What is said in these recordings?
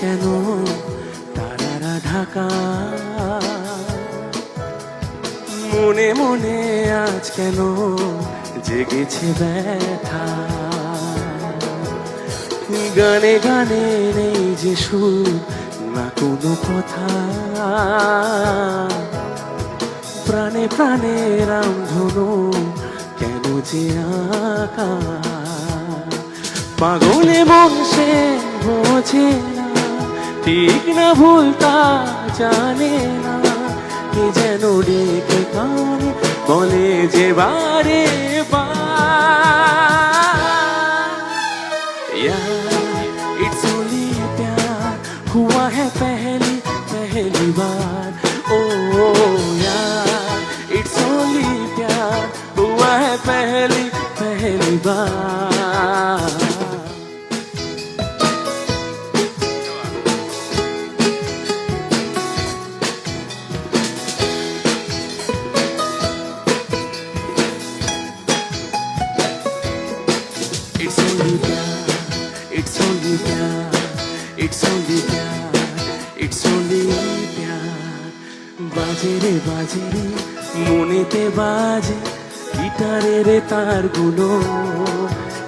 কেন? তারারা ঢাকা। মনে মনে আজ কেন জেগেছে ব্যথা? গানে গানে নেই যে সুর, না কোনো কথা। প্রাণে প্রাণে রামধনু কেন যে আঁকা? পাগলে মন বোঝে না ঠিক না ভুলতা জানে না কে যেন ডেকে কানে বলে যে বারে इट्स ओनली प्यार हुआ है पहली पहली बार ओ यार only प्यार It's only प्यार It's only प्यार বাজে রে বাজে রে মনেতে বাজে গিটারের তারগুলো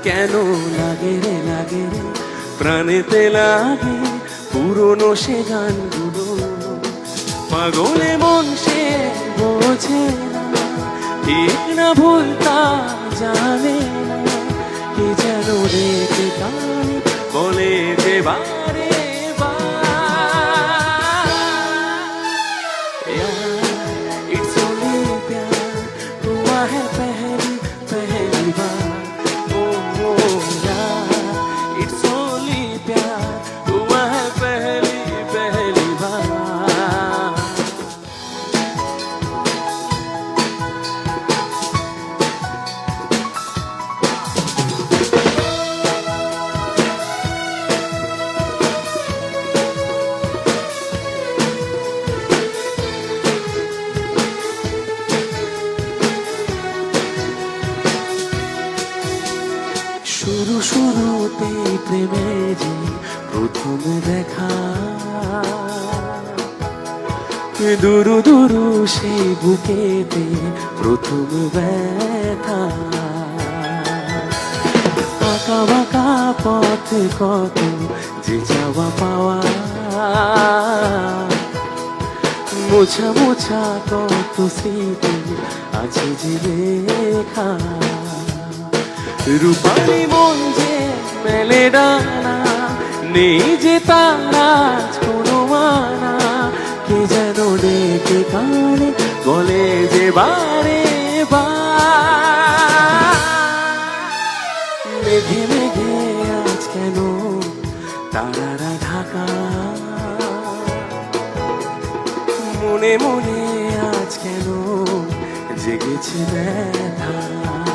কেন লাগে রে লাগে রে প্রাণেতে লাগে পুরনো সে গানগুলো পাগলে মন সে বোঝে না ঠিক না ভুলতা জানে না কি যেন রেখে গান বলে যে বারে শুরু শুরুতে প্রেমের যে প্রথম দেখা। দুরু দুরু সেই বুকেতে প্রথম ব্যথা। আঁকা বাঁকা পথ কত যে যাওয়া পাওয়া। মোছা মোছা কত স্মৃতি আছে যে লেখা। রূপালি মন যে মেলে ডানা নেই যে তারা কোনো মানা। কে যেন ডেকে কানে বলে যে বারে বার। মেঘে মেঘে আজ কেন তারারা ঢাকা? মনে মনে আজ কেন জেগেছে ব্যথা?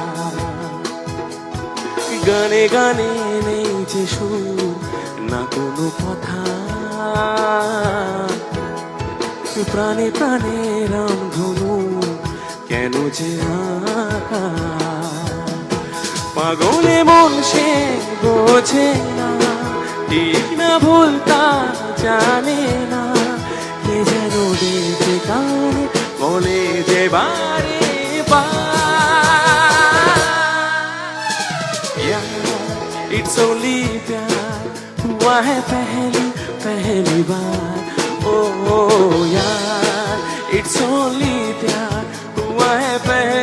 গানে গানে নেই যে সুর, না কোনো কথা। প্রাণে প্রাণে রাম ধনু, কেন যে পাগলে মন সে বোঝে না, ঠিক না ভুলতা জানে না। কে যেন ডেকে কানে বলে যে বারে हुआ है पहली पहली बार। ओ यार इट्स ओनली प्यार। हुआ है पहली